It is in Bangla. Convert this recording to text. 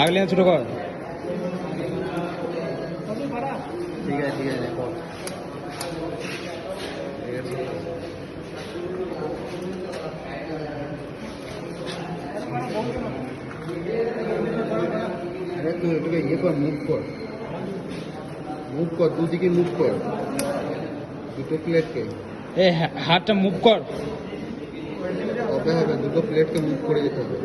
আগলে ছোট কর ঠিক আছে ঠিক আছে আরে তুই এটাকে ইয়ে কর মুভ কর। মুভ কর দুদিকে মুভ কর। দুটো প্লেটকে হাতটা মুভ কর। করতে হবে দুটো প্লেটকে মুখ করে দিতে হবে।